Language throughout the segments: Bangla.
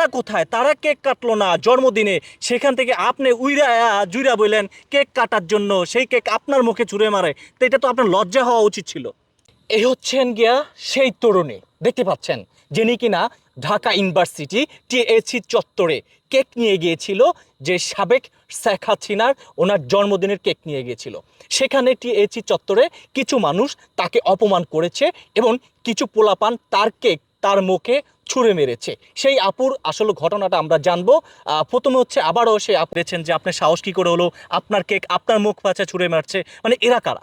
তারা কোথায়? তারা কেক কাটলো না জন্মদিনে। সেখান থেকে আপনি উইরা জুইরা বললেন, কেক কাটার জন্য সেই কেক আপনার মুখে ছুঁড়ে মারে। তো এটা তো আপনার লজ্জা হওয়া উচিত ছিল। এই হচ্ছেন গিয়া সেই তরুণী। দেখতে পাচ্ছেন, যিনি কিনা ঢাকা ইউনিভার্সিটি টিএসি চত্বরে কেক নিয়ে গিয়েছিল, যে সাবেক শেখ হাসিনার ওনার জন্মদিনের কেক নিয়ে গিয়েছিল। সেখানে টিএসি চত্বরে কিছু মানুষ তাকে অপমান করেছে এবং কিছু পোলাপান তার কেক তার মুখে ছুঁড়ে মেরেছে। সেই আপুর আসল ঘটনাটা আমরা জানব। প্রথমে হচ্ছে আবারও সে আপ পেয়েছেন যে আপনার সাহস কী করে হলো, আপনার কেক আপনার মুখ পাচা ছুঁড়ে মারছে। মানে এরা কারা?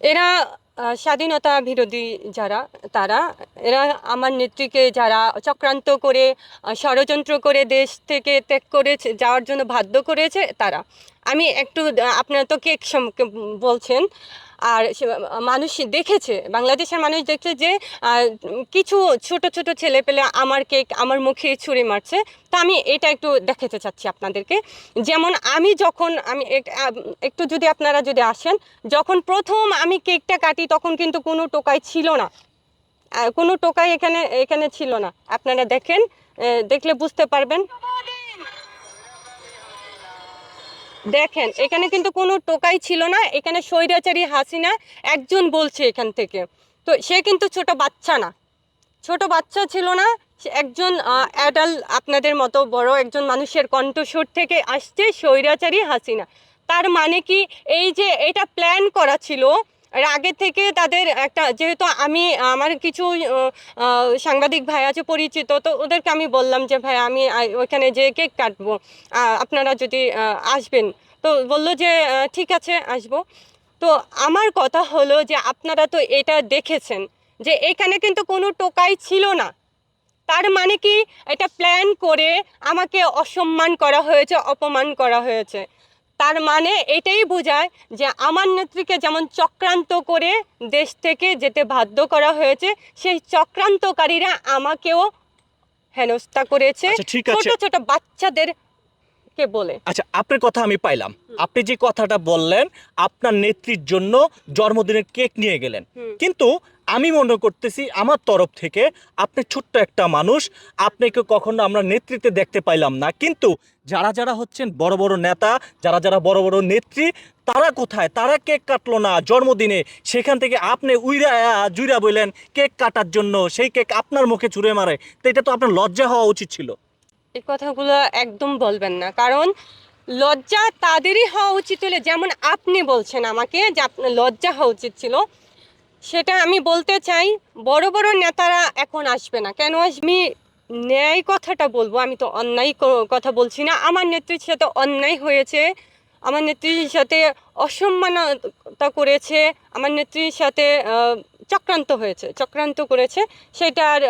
এরা স্বাধীনতা বিরোধী যারা, তারা, এরা আমার নেত্রীকে যারা চক্রান্ত করে ষড়যন্ত্র করে দেশ থেকে ত্যাগ করে যাওয়ার জন্য বাধ্য করেছে, তারা। আমি একটু, আপনারা তো কেক বলছেন, আর মানুষ দেখেছে, বাংলাদেশের মানুষ দেখছে যে কিছু ছোট ছোট ছেলে পেলে আমার কেক আমার মুখে ছুঁড়ে মারছে, তা আমি এটা একটু দেখাতে চাচ্ছি আপনাদেরকে। যেমন আমি যখন, আমি এক- একটু যদি আপনারা যদি আসেন, যখন প্রথম আমি কেকটা কাটি তখন কিন্তু কোনো টোকাই ছিল না। কোনো টোকাই এখানে এখানে ছিল না। আপনারা দেখেন দেখলে বুঝতে পারবেন। দেখেন, এখানে কিন্তু কোনো টোকাই ছিল না, এখানে স্বৈরাচারী হাসিনা একজন বলছে এখান থেকে। তো সে কিন্তু ছোট বাচ্চা না। ছোট বাচ্চা ছিল না একজন অ্যাডাল আপনাদের মতো বড় একজন মানুষের কণ্ঠস্বর থেকে আসছে স্বৈরাচারী হাসিনা। তার মানে কি, এই যে এটা প্ল্যান করা ছিল আর আগে থেকে তাদের একটা, যেহেতু আমি, আমার কিছু সাংবাদিক ভাই আছে পরিচিত, তো ওদেরকে আমি বললাম যে, ভাই, আমি ওইখানে যে কেক কাটবো। আপনারা যদি আসবেন। তো বলল যে ঠিক আছে, আসব। তো আমার কথা হলো যে, আপনারা তো এটা দেখেছেন যে, এখানে কিন্তু কোনো টোকাই ছিল না। তার মানে কি? এটা প্ল্যান করে আমাকে অসম্মান করা হয়েছে, অপমান করা হয়েছে। তার মানে এটাই বোঝায় যে আমার নেত্রীকে যেমন চক্রান্ত করে দেশ থেকে যেতে বাধ্য করা হয়েছে সেই চক্রান্তকারীরা আমাকেও হেনস্থা করেছে আচ্ছা, ছোট। ছোট বাচ্চাদের কে বলে? আচ্ছা আপনার কথা আমি পাইলাম। আপনি যে কথাটা বললেন আপনার নেত্রীর জন্য জন্মদিনের কেক নিয়ে গেলেন। কিন্তু আমি মনে করতেছি আমার তরফ থেকে আপনি ছোট্ট একটা মানুষ আপনাকে কখনো আমরা নেতৃত্বে দেখতে পাইলাম না। কিন্তু যারা যারা হচ্ছেন বড় বড় নেতা যারা যারা বড় বড় নেত্রী তারা কোথায়? তারা কেক কাটলো না জন্মদিনে। সেখান থেকে আপনি উইরা জুইরা বললেন কেক কাটার জন্য সেই কেক আপনার মুখে ছুঁড়ে মারে। তো এটা তো আপনার লজ্জা হওয়া উচিত ছিল। এই কথাগুলো একদম বলবেন না। কারণ লজ্জা তাদেরই হওয়া উচিত হলে, যেমন আপনি বলছেন আমাকে যে আপনার লজ্জা হওয়া উচিত ছিল, সেটা আমি বলতে চাই, বড় বড় নেতারা এখন আসবে না। কেন আসবি? ন্যায় কথাটা বলব, আমি তো অন্যায় কথা বলছি না। আমার নেত্রীর সাথে অন্যায় হয়েছে, আমার নেত্রীর সাথে অসম্মানতা করেছে, আমার নেত্রীর সাথে চক্রান্ত হয়েছে, চক্রান্ত করেছে। সেটার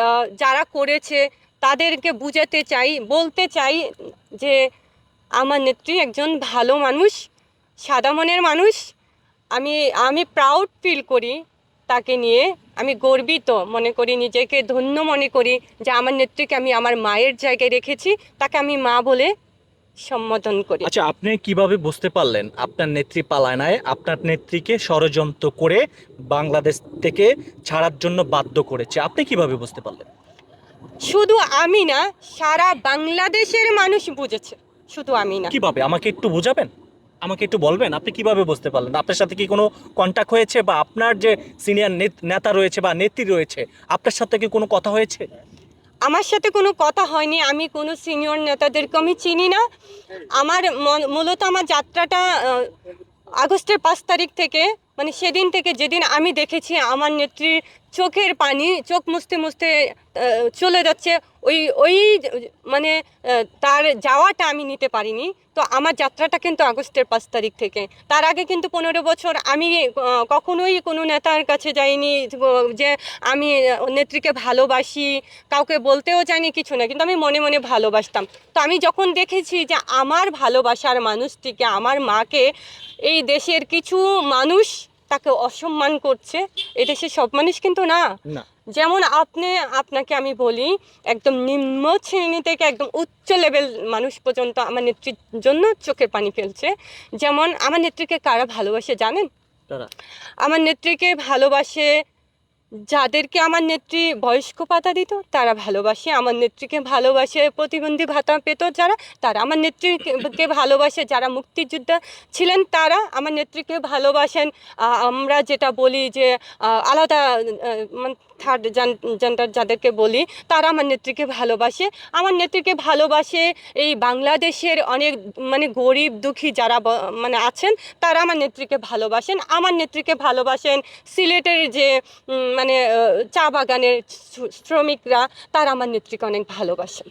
যারা করেছে তাদেরকে বুঝাতে চাই, বলতে চাই যে আমার নেত্রী একজন ভালো মানুষ, সাদা মনের মানুষ। আমি আমি প্রাউড ফিল করি তাকে নিয়ে। আমি গর্বিত মনে করি, নিজেকে ধন্য মনে করি যে আমার নেত্রীকে আমি আমার মায়ের জায়গায় রেখেছি, তাকে আমি মা বলে সম্বোধন করি। আচ্ছা আপনি কীভাবে বুঝতে পারলেন আপনার নেত্রী পালায়নায় আপনার নেত্রীকে ষড়যন্ত্র করে বাংলাদেশ থেকে ছাড়ার জন্য বাধ্য করেছে। আপনি কীভাবে বুঝতে পারলেন? শুধু আমি না সারা বাংলাদেশের মানুষ বুঝেছে। শুধু আমি না। কীভাবে? আমাকে একটু বোঝাবেন? আমাকে একটু বলবেন? আপনি কীভাবে বুঝতে পারলেন? আপনার সাথে কি কোনো কন্ট্যাক্ট হয়েছে বা আপনার যে সিনিয়র নেতা রয়েছে বা নেত্রী রয়েছে আপনার সাথে কি কোনো কথা হয়েছে? আমার সাথে কোনো কথা হয়নি। আমি কোনো সিনিয়র নেতাদেরকে আমি চিনি না। আমার মূলত আমার যাত্রাটা আগস্টের পাঁচ তারিখ থেকে মানে সেদিন থেকে যেদিন আমি দেখেছি আমার নেত্রীর চোখের পানি, চোখ মুছতে মুছতে চলে যাচ্ছে, ওই ওই মানে তার যাওয়াটা আমি নিতে পারিনি। তো আমার যাত্রাটা কিন্তু আগস্টের পাঁচ তারিখ থেকে। তার আগে কিন্তু পনেরো বছর আমি কখনোই কোনো নেতার কাছে যাইনি যে আমি নেত্রীকে ভালোবাসি, কাউকে বলতেও জানি কিছু না, কিন্তু আমি মনে মনে ভালোবাসতাম। তো আমি যখন দেখেছি যে আমার ভালোবাসার মানুষটিকে, আমার মাকে, এই দেশের কিছু মানুষ তাকে অসম্মান করছে এটা সে সব মানুষ কিন্তু না। না। যেমন আপনি আপনাকে আমি বলি একদম নিম্ন শ্রেণি থেকে একদম উচ্চ লেভেল মানুষ পর্যন্ত আমার নেত্রীর জন্য চোখের পানি ফেলছে। যেমন আমার নেত্রীকে কারা ভালোবাসে জানেন? আমার নেত্রীকে ভালোবাসে যাদেরকে আমার নেত্রী বয়স্ক ভাতা দিত, তারা ভালোবাসে। আমার নেত্রীকে ভালোবাসে, প্রতিবন্ধী ভাতা পেত যারা, তারা আমার নেত্রীকে ভালোবাসে। যারা মুক্তিযোদ্ধা ছিলেন, তারা আমার নেত্রীকে ভালোবাসেন। আমরা যেটা বলি যে আলাদা থার্ড জেন্ডার যাদেরকে বলি, তারা আমার নেত্রীকে ভালোবাসে। আমার নেত্রীকে ভালোবাসে এই বাংলাদেশের অনেক মানে গরিব দুঃখী যারা মানে আছেন, তারা আমার নেত্রীকে ভালোবাসেন। আমার নেত্রীকে ভালোবাসেন সিলেটের যে মানে চা বাগানের শ্রমিকরা তারা আমার নেত্রীকে অনেক ভালোবাসেন।